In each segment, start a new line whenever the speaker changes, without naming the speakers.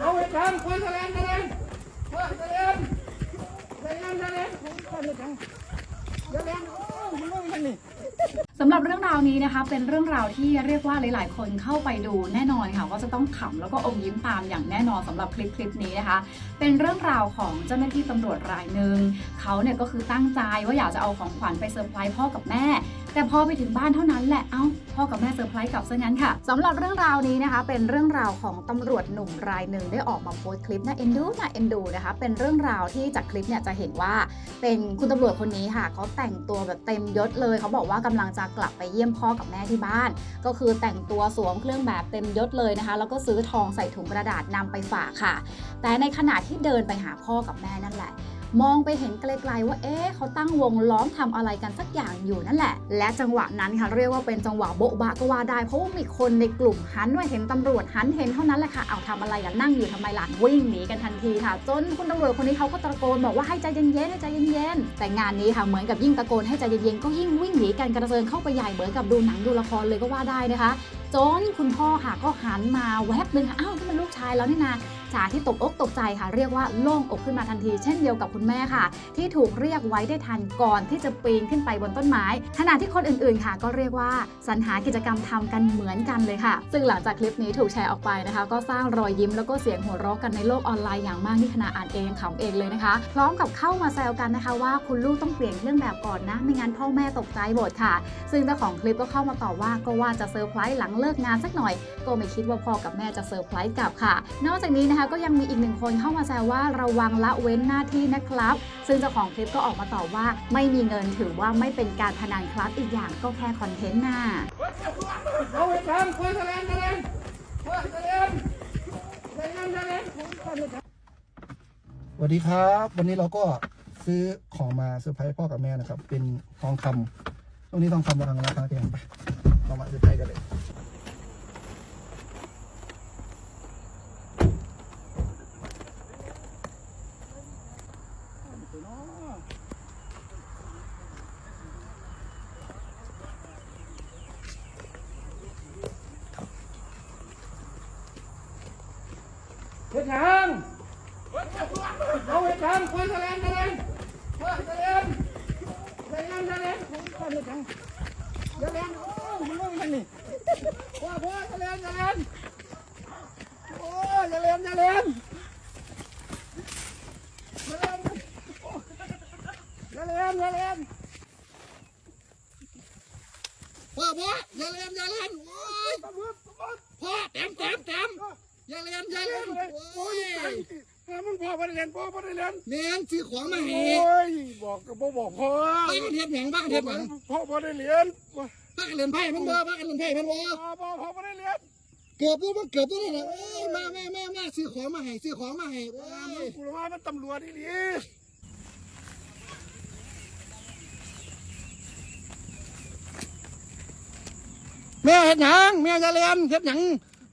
เอาไปทำคนแสดงแสดงคนแสดงแสดงแสดงแสดงแสดงโอ้มันไม่มันนี่
สำหรับเรื่องราวนี้นะคะเป็นเรื่องราวที่เรียกว่าหลาย ๆ คนเข้าไปดูแน่นอนค่ะว่าจะต้องขำแล้วก็อมยิ้มตามอย่างแน่นอนสำหรับคลิปคลิปนี้นะคะ เป็นเรื่องราวของเจ้าหน้าที่ตำรวจรายหนึ่งเขาเนี่ยก็คือตั้งใจว่าอยากจะเอาของขวัญไปเซอร์ไพรส์พ่อกับแม่ แต่พอไปถึงบ้านเท่านั้นแหละ เอ้า พ่อกับแม่เซอร์ไพรส์กลับซะงั้นค่ะสำหรับเรื่องราวนี้นะคะ เป็นเรื่องราวของตำรวจหนุ่มรายหนึ่งได้ออกมาโพสต์คลิปน่าเอ็นดูน่าเอ็นดูนะคะ เป็นเรื่องราวที่จากคลิปเนี่ยจะเห็นว่า เป็นคุณตำรวจคนนี้ค่ะเขาแต่งตัวแบบเต็มยศเลย เขาบอกว่ากำลังจะกลับไปเยี่ยมพ่อกับแม่ที่บ้าน ก็คือแต่งตัวสวมเครื่องแบบเต็มยศเลยนะคะ แล้วก็ซื้อทองใส่ถุงกระดาษนำไปฝากค่ะ แต่ในขณะที่เดินไปหาพ่อกับแม่นั่นแหละ มองไปเห็นไกลๆว่าเอ๊ะเขาตั้งวงล้อมทำอะไรกันสักอย่างอยู่นั่นแหละ และจังหวะนั้นค่ะเรียกว่าเป็นจังหวะโบ๊ะบะก็ว่าได้ เพราะว่ามีคนในกลุ่มหันมาเห็นตำรวจหันเห็นเท่านั้นแหละค่ะเอาทำอะไรกันนั่งอยู่ทำไมหลานวิ่งหนีกันทันทีค่ะ จนคุณตำรวจคนนี้เขาก็ตะโกนบอกว่าให้ใจเย็นๆให้ใจเย็นๆแต่งานนี้ค่ะเหมือนกับยิ่งตะโกนให้ใจเย็นๆก็ยิ่งวิ่งหนีกันกระเจิงเข้าไปใหญ่เหมือนกับดูหนังดูละครเลยก็ว่าได้นะคะ จนคุณพ่อค่ะก็หันมาแวบหนึ่งค่ะอ้าวนี่มันลูกชายแล้วนี่นาจากที่ตกอกตกใจค่ะ เรียกว่าโล่งอกขึ้นมาทันทีเช่นเดียวกับคุณแม่ค่ะ ที่ถูกเรียกไว้ได้ทันก่อนที่จะปีนขึ้นไปบนต้นไม้ขณะที่คนอื่นๆค่ะ ก็เรียกว่าสรรหากิจกรรมทำกันเหมือนกันเลยค่ะ ซึ่งหลังจากคลิปนี้ถูกแชร์ออกไปนะคะ ก็สร้างรอยยิ้มแล้วก็เสียงหัวเราะกันในโลกออนไลน์อย่างมากที่ขณะอ่านเองขำเองเลยนะคะ พร้อมกับเข้ามาแซวกันนะคะว่าคุณลูกต้องเปลี่ยนเครื่องแบบก่อนนะไม่งั้นพ่อแม่ตกใจหมดค่ะ ซึ่งเจ้าของคลิปก็เข้ามาตอบว่าก็ว่าจะเซอร์ไพรส์หลังเลิกงานสักหน่อย ก็ไม่คิดว่าพ่อกับแม่จะเซอร์ไพรส์กลับค่ะ นอกจากนี้นะคะก็ยังมีอีกหนึ่งคนเข้ามาแซวว่าระวังละเว้นหน้าที่นะครับ ซึ่งเจ้าของคลิปก็ออกมาตอบว่า ไม่มีเงินถือว่าไม่เป็นการพนันครับอีกอย่างก็แค่คอนเทนต์น่ะ
เอาไปทำคนแสดงแสดงแสดงแสดงแสดงแสดง
สวัสดีครับ วันนี้เราก็ซื้อของมาเซอร์ไพรส์พ่อกับแม่นะครับ เป็นทองคำตรงนี้ทองคำราคาราคาแพงไปเรามาเซอร์ไพรส์กันเลย
เฮ็ดหยังเอาไปทำคนแสดงแสดงคนแสดงแสดงแสดงคนแสดงแสดงโอ้มันไม่มันนี่พ่อพ่อแสดงแสดงโอ้ยแสดงแสดงแสดง แสดงแสดงพ่อพ่ออย่าเล่นอย่าเล่นโอ้ยพ่อแต้มแต้มแต้มอย่าเล่นอย่าเล่นโอ้ย
มึงพ่อบ่ได้เรียนพ่อบ่ได้เรียน
แม่นซื้อของมา
โอ
ให้้
ยบอกก็บ่บอกพ่อ
บ้านกันเฮ็ดหยังบ้านกันเฮ็ดหยัง
พ่อบ่ได้เรียนบ่
บ้านกันเล่นไพ่มันบ่บ้านกันเล่นไพ่มันบ่
พ่อพ่อบ่ได้เรียน
เกือบบ่มันเกือบบ่ได้น่ะเอ้ยมาแม่แม่แม่ซื้อของมาให้ซื้อของมาให้โอ้ย
กูว่ามันตำรวจอี
แม่เฮ็ดหยังแม่อย่าเล่นเฮ็ดหยัง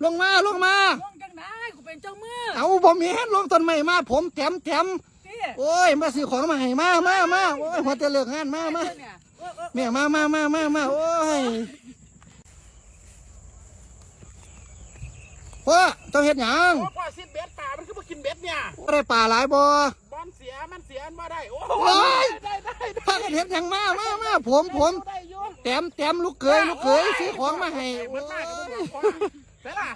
ลงมาลงมา
ลงจังได้กูเป็นเจ้ามือ
เอาผมเห็นลงต้นไม้มา ผมแถมแถม
พี่
โอ้ยมาซื้อของมาให้มามามาโอ้ยหัวจะเลิกงานมามา
เนี่ยเออเออ
แม่มามามามามาโอ้ยพ่อเจ้าเฮ็ดหยัง
โอ้พ่อซิดเบ็ดป่ามันคือบ่กินเบ็ดเนี่ย
บ่ได้ป่าหลายบ่
บอลเสียมันเสียมันบ่ได้โอ้
โอ้ย
ได้ได้ได้
พากันเฮ็ดหยังมามามาผมผม
ได้อยู่
แต้มแต้มลูกเขยลูกเขยซื้อของมาให้
เหมือนมากก็บ่บอกพ่อเสร็จล่ะ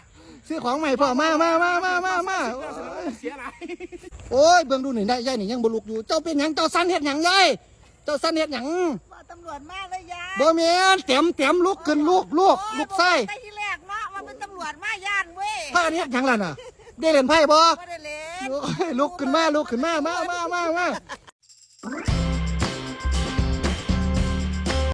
ซื้อของใหม่พ่อมามามามามามา
เสียหลาย
โอ้ยเบิ่งดูนี่ได้ยายนี่ยังบ่ลุกอยู่เจ้าเป็นหยังเจ้าสั่นเฮ็ดหยังยายเจ้าสั่นเฮ็ดหยัง
ว่าตำรวจมาเลยยาย
บ่แม่นแต้มแต้มลุกขึ้นลูกลูกลูกไส้
ได้ที่แรกเนาะว่าเป็นตำรวจมาย่านเว้ย
พากันเฮ็ดหยังล่ะน่ะได้เล่นไพ่บ่
ไม่ได้เล่น
โอ้ยลุกขึ้นมาลุกขึ้นมามามามามา